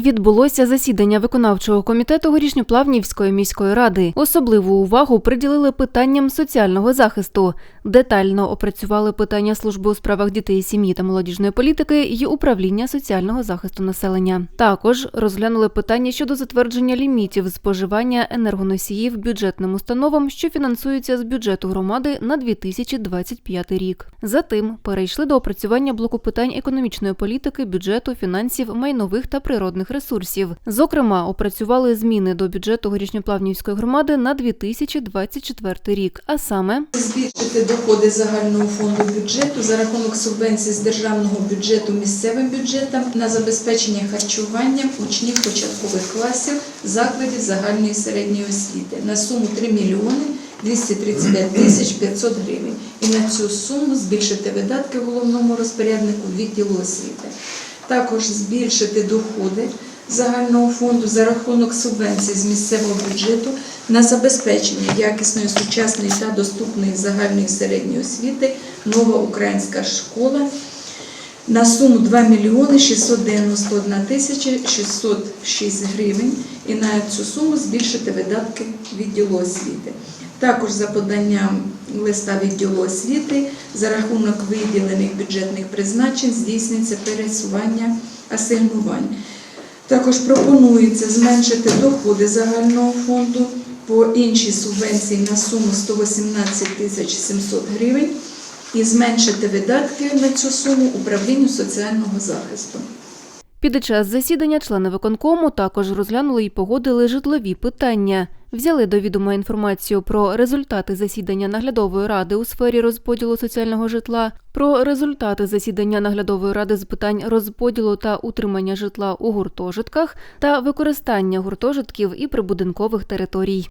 Відбулося засідання виконавчого комітету Горішньоплавнівської міської ради. Особливу увагу приділили питанням соціального захисту. Детально опрацювали питання служби у справах дітей, сім'ї та молодіжної політики і управління соціального захисту населення. Також розглянули питання щодо затвердження лімітів споживання енергоносіїв бюджетним установам, що фінансуються з бюджету громади на 2025 рік. Затим перейшли до опрацювання блоку питань економічної політики, бюджету, фінансів, майнових та природних ресурсів. Зокрема, опрацювали зміни до бюджету Горішньоплавнівської громади на 2024 рік, а саме Збільшити доходи загального фонду бюджету за рахунок субвенцій з державного бюджету місцевим бюджетам на забезпечення харчування учнів початкових класів закладів загальної середньої освіти на суму 3 мільйони 235 тисяч 500 гривень. І на цю суму збільшити видатки головному розпоряднику відділу освіти. Також збільшити доходи загального фонду за рахунок субвенцій з місцевого бюджету на забезпечення якісної, сучасної та доступної загальної середньої освіти нова українська школа на суму 2 мільйони 691 тисяча 606 гривень і на цю суму збільшити видатки відділу освіти. Також за поданням листа відділу освіти за рахунок виділених бюджетних призначень здійснюється пересування асигнувань. Також пропонується зменшити доходи загального фонду по іншій субвенції на суму 118 тисяч 700 гривень і зменшити видатки на цю суму управлінню соціального захисту. Під час засідання члени виконкому також розглянули і погодили житлові питання. Взяли до відома інформацію про результати засідання наглядової ради у сфері розподілу соціального житла, про результати засідання наглядової ради з питань розподілу та утримання житла у гуртожитках та використання гуртожитків і прибудинкових територій.